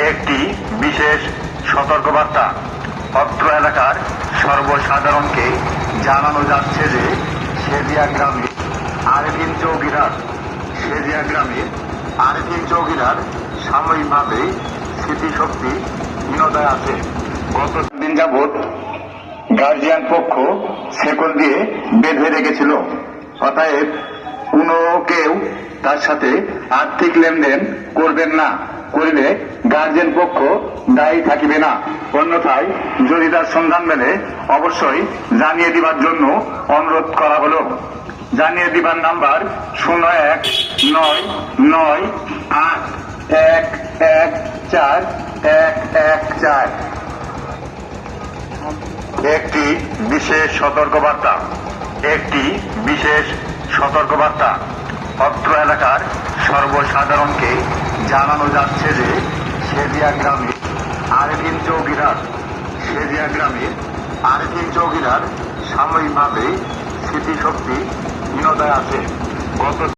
একটি বিশেষ সতর্কবার্তা। অত্র এলাকার সর্বসাধারণকে জানানো যাচ্ছে যে সেদিয়া গ্রামে আরবিন চৌকিদার সেদিয়া গ্রামে আরবিন চৌকিদার সাময়িকভাবে স্মৃতিশক্তি হীনতায় আছে। গত দিন যাবৎ গার্জিয়ান পক্ষ সেকল দিয়ে বেঁধে রেখেছিল। অতএব কোনো কেউ তার সাথে আর্থিক লেনদেন করবেন না। করিলে গার্জেন পক্ষ দায়ী থাকিবে না। অন্যথায় যদি তার সন্ধান মেলে, অবশ্যই জানিয়ে দিবার জন্য অনুরোধ করা হলো। জানিয়ে দিবার নাম্বার শূন্য এক নয় নয় আট এক এক চার এক এক চার। একটি বিশেষ সতর্কবার্তা। একটি বিশেষ সতর্কবার্তা। অত্র এলাকার সর্বসাধারণকে জানানো যাচ্ছে যে সেদিয়া গ্রামে আরবিন চৌকিদার, সেদিয়া গ্রামে আরবিন চৌকিদার সাময়িকভাবে স্মৃতিশক্তি হীনতায় আছে। গত